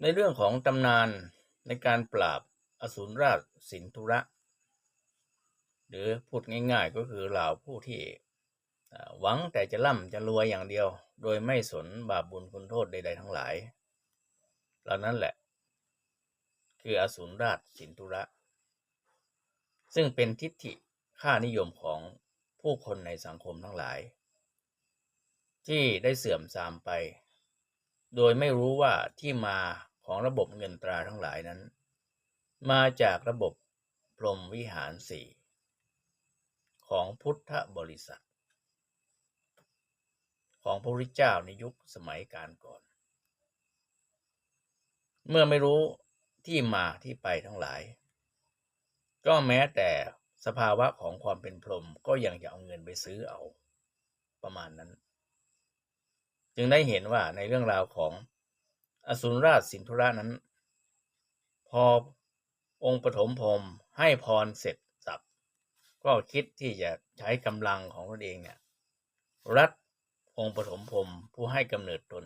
ในเรื่องของตำนานในการปราบอสูรราชสินธุระ หรือพูดง่ายๆก็คือเหล่าผู้ที่หวังแต่จะร่ำจะรวยอย่างเดียว โดยไม่สนบาปบุญคุณโทษใดๆทั้งหลาย เหล่านั้นแหละ คืออสูรราชสินธุระ ซึ่งเป็นทิฏฐิค่านิยมของผู้คนในสังคมทั้งหลาย ที่ได้เสื่อมทรามไป โดยไม่รู้ว่าที่มาของระบบเงินตราทั้งหลายนั้น มาจากระบบพรหมวิหารสี่ของพุทธบริษัท ของพระพุทธเจ้าในยุคสมัยการก่อน เมื่อไม่รู้ที่มาที่ไปทั้งหลาย ก็แม้แต่สภาวะของความเป็นพรหมก็ยังจะเอาเงินไปซื้อเอาประมาณนั้น จึงได้เห็นว่าในเรื่องราวของอสุรราชสินธุระนั้น พอองค์ปฐมพรมให้พรเสร็จสับก็คิดที่จะใช้กำลังของตนเองเนี่ย รัดองค์ปฐมพรมผู้ให้กำเนิดตน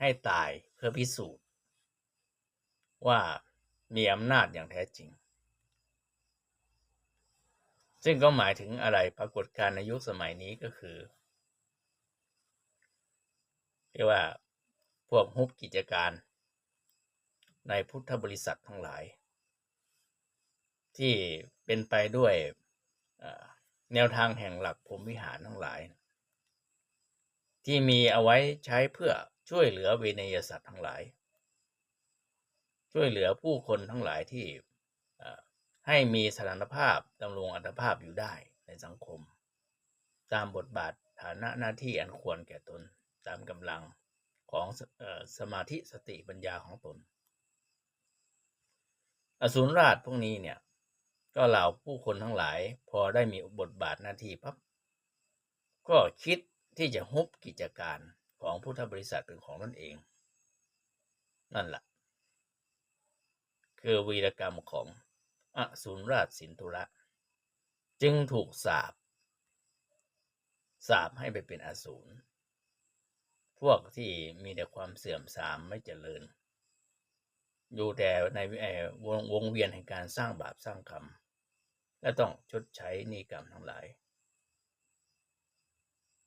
ให้ตายเพื่อพิสูจน์ ว่ามีอำนาจอย่างแท้จริง ซึ่งก็หมายถึงอะไรปรากฏการณ์ในยุคสมัยนี้ก็คือ เรียกว่าพวกฮุบกิจการ ในพุทธบริษัททั้งหลาย ที่เป็นไปด้วยแนวทางแห่งหลักพรมวิหารทั้งหลาย ที่มีเอาไว้ใช้เพื่อช่วยเหลือเวนยสัตว์ทั้งหลาย ช่วยเหลือผู้คนทั้งหลายที่ให้มีสถานภาพดำรงอัตภาพอยู่ได้ในสังคม ตามบทบาทฐานะหน้าที่อันควรแก่ตน ตามกำลังของสมาธิสติปัญญาของตน อสูรราชพวกนี้เนี่ย ก็เหล่าผู้คนทั้งหลายพอได้มีบทบาทหน้าที่ปั๊บก็คิดที่จะฮุบกิจการของพุทธบริษัทเป็นของตนเอง นั่นแหละคือวีรกรรมของอสูรราชสินธุระ จึงถูกสาปสาปให้ไปเป็นอสูร พวกที่มีแต่ความเสื่อมทรามไม่เจริญ อยู่แต่ในวงวงเวียนแห่งการสร้างบาปสร้างกรรมและต้องชดใช้นีกรรมทั้งหลาย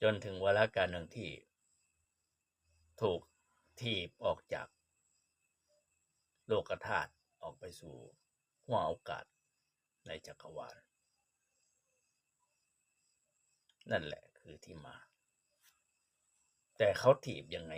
จนถึงวาระการหนึ่งที่ ถูกทีบออกจากโลกธาตุออกไปสู่ห้วงโอกาสในจักรวาล นั่นแหละคือที่มา แต่เขาถีบยังไง